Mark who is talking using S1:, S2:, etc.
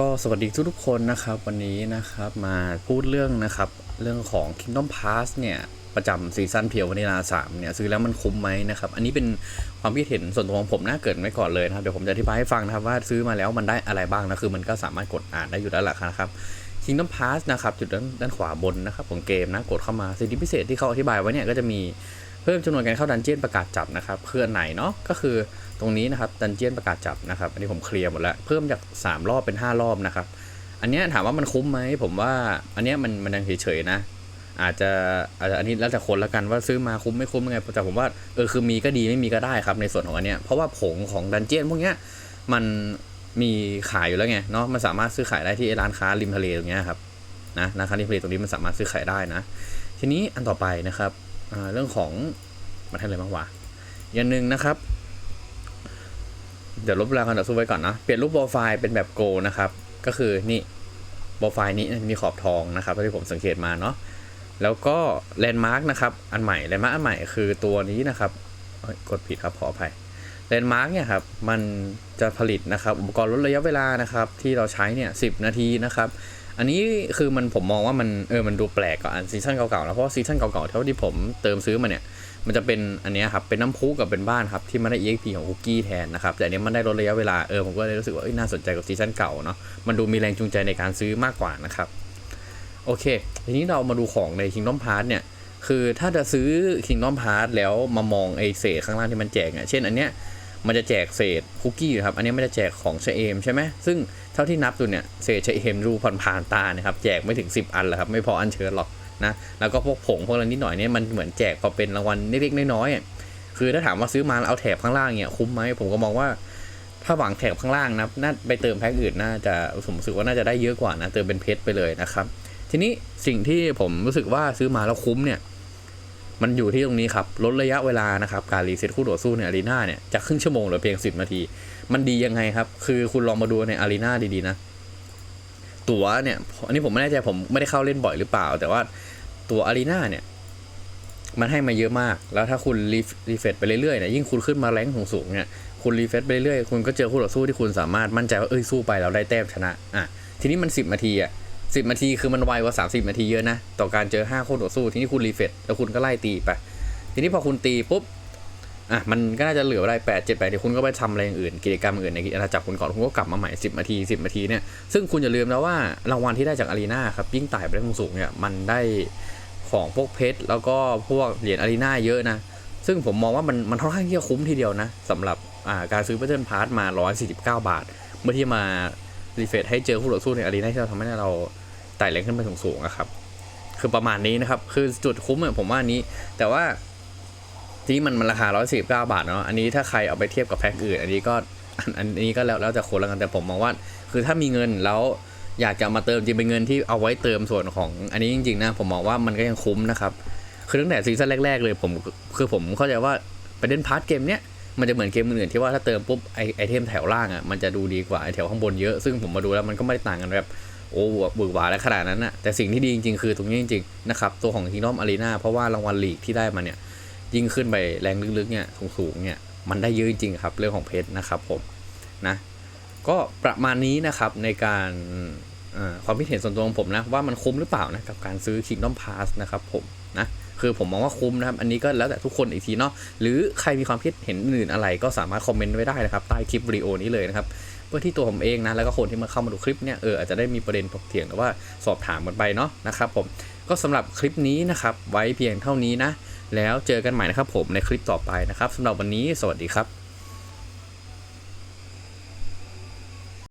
S1: ก็สวัสดีทุกทุกๆคนนะครับ วันนี้นะครับมาพูดเรื่องนะครับ เรื่องของ Kingdom Pass เนี่ย ประจำซีซั่นเพียววานิลาสามเนี่ย ซื้อแล้วมันคุ้มไหมนะครับ อันนี้เป็นความคิดเห็นส่วนตัวของผมนะเกิดไว้ก่อนเลยนะครับ เดี๋ยวผมจะอธิบายให้ฟังนะครับว่าซื้อมาแล้วมันได้อะไรบ้างนะ คือมันก็สามารถกดอ่านได้อยู่แล้วละนะครับ Kingdom Pass นะครับจุดด้านด้านขวาบนนะครับของเกมนะกดเข้ามาสิทธิพิเศษที่เขาอธิบายไว้เนี่ยก็จะมีเพิ่มจำนวนการเข้าดันเจี้ยนประกาศจับนะครับคืออันไหนเนาะก็คือ ตรงนี้นะครับดันเจี้ยนประกาศจับนะครับ อันนี้ผมเคลียร์หมดแล้ว เพิ่มจาก 3 รอบเป็น 5 รอบนะครับ อันเนี้ยถามว่ามันคุ้มไหมผมว่าอันเนี้ยมันมันยังเฉยๆนะ อาจจะอาจจะอันนี้แล้วแต่คนละกันว่าซื้อมาคุ้มไม่คุ้มยังไงแต่ผมว่าเออคือมีก็ดีไม่มีก็ได้ครับในส่วนของอันเนี้ยเพราะว่าผงของดันเจียนพวกเนี้ยมันมีขายอยู่แล้วไงเนาะมันสามารถซื้อขายได้ที่ร้านค้าริมทะเลตรงเนี้ยครับนะร้านค้าริมทะเลตรงนี้มันสามารถซื้อขายได้นะ ทีนี้อันต่อไปนะครับเรื่องของมันให้อะไรบ้างวะอย่างหนึ่งนะครับ เดี๋ยวลบเวลาการต่อสู้ไว้ก่อนนะเปลี่ยนรูปโปรไฟล์เป็นแบบโกนะครับ ก็คือนี่โปรไฟล์นี้มีขอบทองนะครับที่ผมสังเกตมาเนาะแล้วก็แลนด์มาร์กนะครับอันใหม่แลนด์มาร์กอันใหม่คือตัวนี้นะครับกดผิดครับขออภัยแลนด์มาร์กเนี่ยครับมันจะผลิตนะครับอุปกรณ์ลดระยะเวลานะครับที่เราใช้เนี่ยสินาทีนะครับ อันนี้คือมันผมมองว่ามันเออมันดูแปลกกว่าอันซีซั่นเก่าๆนะเพราะซีซั่นเก่าๆเท่าที่ผมเติมซื้อมาเนี่ยมันจะเป็นอันนี้ครับเป็นน้ำพุกับเป็นบ้านครับที่มันได้ EXP ของคุกกี้แทนนะครับแต่อันนี้มันได้ลดระยะเวลาเออผมก็เลยรู้สึกว่าน่าสนใจกับซีซั่นเก่าเนาะมันดูมีแรงจูงใจในการซื้อมากกว่านะครับโอเค ทีนี้เรามาดูของใน Kingdom Pass เนี่ยคือถ้าจะซื้อ Kingdom Pass แล้วมามองไอเศษข้างล่างที่มันแจกเนี่ยเช่นอันเนี้ย มันจะแจกเศษคุกกี้ครับ อันนี้ไม่ได้แจกของเชเอมใช่ไหมซึ่งเท่าที่นับดูเนี่ยเศษเชเอมดูผ่านผ่านตานะครับแจกไม่ถึง 10 อันหรอกครับ ไม่พออันเชิญหรอกนะแล้วก็พวกผงพวกอะไรนิดหน่อยเนี่ยมันเหมือนแจกพอเป็นรางวัลเล็กๆน้อยๆคือถ้าถามว่าซื้อมาแล้วเอาแถบข้างล่างเนี่ยคุ้มไหมผมก็มองว่าถ้าหวังแถบข้างล่างนะน่าไปเติมแพ็กอื่นน่าจะผมรู้สึกว่าน่าจะได้เยอะกว่านะเติมเป็นเพชรไปเลยนะครับทีนี้สิ่งที่ผมรู้สึกว่าซื้อมาแล้วคุ้มเนี่ย มันอยู่ที่ตรงนี้ครับลดระยะเวลานะครับการรีเซ็ตคู่ต่อสู้ในอารีนาเนี่ยจากครึ่งชั่วโมงเหลือเพียง 10 นาที มันดียังไงครับ คือคุณลองมาดูในอารีนาดีๆนะตั๋วเนี่ยอันนี้ผมไม่แน่ใจผมไม่ได้เข้าเล่นบ่อยหรือเปล่า แต่ว่าตั๋วอารีนาเนี่ยมันให้มาเยอะมาก แล้วถ้าคุณรีรีเฟรชไปเรื่อยๆเนี่ยยิ่งคุณขึ้นมาแรงสูงๆเนี่ยคุณรีเฟรชไปเรื่อยๆคุณก็เจอคู่ต่อสู้ที่คุณสามารถมั่นใจว่าเอ้ยสู้ไปเราได้แต้มชนะอะทีนี้มัน 10นาทีอะ 10 นาทีคือมันไวกว่า 30 นาทีเยอะนะ ต่อการเจอ 5คู่ต่อสู้ทีนี้คุณรีเฟรชแล้วคุณก็ไล่ตีไป ทีนี้พอคุณตีปุ๊บอะมันก็น่าจะเหลืออะไร8 7 8เดี๋ยวคุณก็ไปทำอะไรอย่างอื่นกิจกรรมอื่นในอาณาจักรคุณก่อนคุณก็กลับมาใหม่10นาที10นาทีเนี่ยซึ่งคุณอย่าลืมนะว่ารางวัลที่ได้จากอารีนาครับยิ่งไต่ไปได้สูงเนี่ยมันได้ของพวกเพชรแล้วก็พวกเหรียญอารีนาเยอะนะ ซึ่งผมมองว่ามันมันค่อนข้างที่จะคุ้มทีเดียวนะสำหรับอ่าการซื้อเทิลพาร์ทมา 149 บาท เมื่อที่มารีเฟรชให้เจอคู่ต่อสู้ในอารีนาที่เราทำให้เรา ต่แรงขึ้นไปสูงๆอะครับ คือประมาณนี้นะครับ คือจุดคุ้มผมว่านี้ แต่ว่าทีนี้มันมันราคา 149 บาทเนาะ อันนี้ถ้าใครเอาไปเทียบกับแพ็คอื่น อันนี้ก็อันนี้ก็แล้วแล้วแต่คนละกัน แต่ผมมองว่า คือถ้ามีเงินแล้วอยากจะมาเติมจริงเป็นเงินที่เอาไว้เติมส่วนของอันนี้จริงๆนะผมมองว่ามันก็ยังคุ้มนะครับ คือตั้งแต่ซีซั่นแรก ๆ เลยผมคือผมเข้าใจว่าไปเล่นพาร์ทเกมเนี้ยมันจะเหมือนเกมอื่นที่ว่าถ้าเติมปุ๊บไอไอเทมแถวล่างอะมันจะดูดีกว่าไอแถวข้างบนเยอะซึ่งผมมาดูแล้วมันก็ไม่ได้ต่างกันแบบ โอ้บึกหวาและขนาดนั้นน่ะแต่สิ่งที่ดีจริง ๆ คือตรงนี้จริงๆนะครับตัวของทีนอมอารีนาเพราะว่ารางวัลลีกที่ได้มาเนี่ยยิ่งขึ้นไปแรงลึกๆเนี่ยสูงๆเนี่ยมันได้เยอะจริงๆครับเรื่องของเพชรนะครับผมนะก็ประมาณนี้นะครับในการความคิดเห็นส่วนตัวของผมนะว่ามันคุ้มหรือเปล่านะกับการซื้อ Kingdom Pass นะครับผมนะคือผมมองว่าคุ้มนะครับ อันนี้ก็แล้วแต่ทุกคนอีกทีเนาะหรือใครมีความคิดเห็นอื่นอะไรก็สามารถคอมเมนต์ไว้ได้นะครับ ใต้คลิปวิดีโอนี้เลยนะครับ พื่อที่ตัวผมเองนะแล้วก็คนที่มาเข้ามาดูคลิปเนี่ยเอออาจจะได้มีประเด็นถกเถียงหรือว่าสอบถามกันไปเนาะนะครับผมก็สำหรับคลิปนี้นะครับไว้เพียงเท่านี้นะแล้วเจอกันใหม่นะครับผมในคลิปต่อไปนะครับสำหรับวันนี้สวัสดีครับ